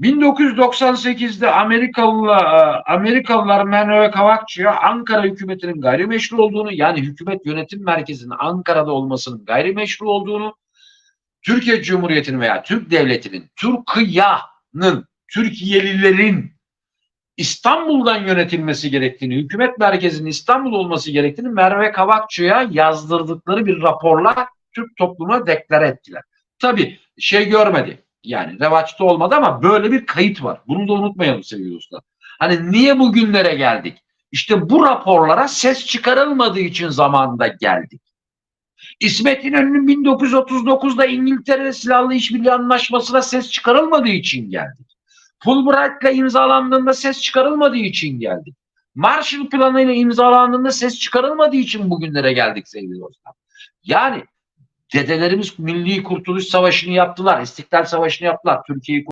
1998'de Amerikalılar, Amerikalılar Menve Kavakçı'ya Ankara hükümetinin gayrimeşru olduğunu yani hükümet yönetim merkezinin Ankara'da olmasının gayrimeşru olduğunu Türkiye Cumhuriyeti'nin veya Türk Devleti'nin, Türkiye'nin, Türkiyelilerin İstanbul'dan yönetilmesi gerektiğini, hükümet merkezinin İstanbul olması gerektiğini Merve Kavakçı'ya yazdırdıkları bir raporla Türk toplumuna deklare ettiler. Tabii şey görmedi. Yani revaçta olmadı ama böyle bir kayıt var. Bunu da unutmayalım sevgili dostlar. Hani niye bugünlere geldik? İşte bu raporlara ses çıkarılmadığı için zamanında geldik. İsmet İnönü'nün 1939'da İngiltere silahlı işbirliği anlaşmasına ses çıkarılmadığı için geldik. Fulbright'la imzalandığında ses çıkarılmadığı için geldik. Marshall Planı ile imzalandığında ses çıkarılmadığı için bugünlere geldik sevgili dostlar. Yani dedelerimiz Milli Kurtuluş Savaşı'nı yaptılar, İstiklal Savaşı'nı yaptılar, Türkiye'yi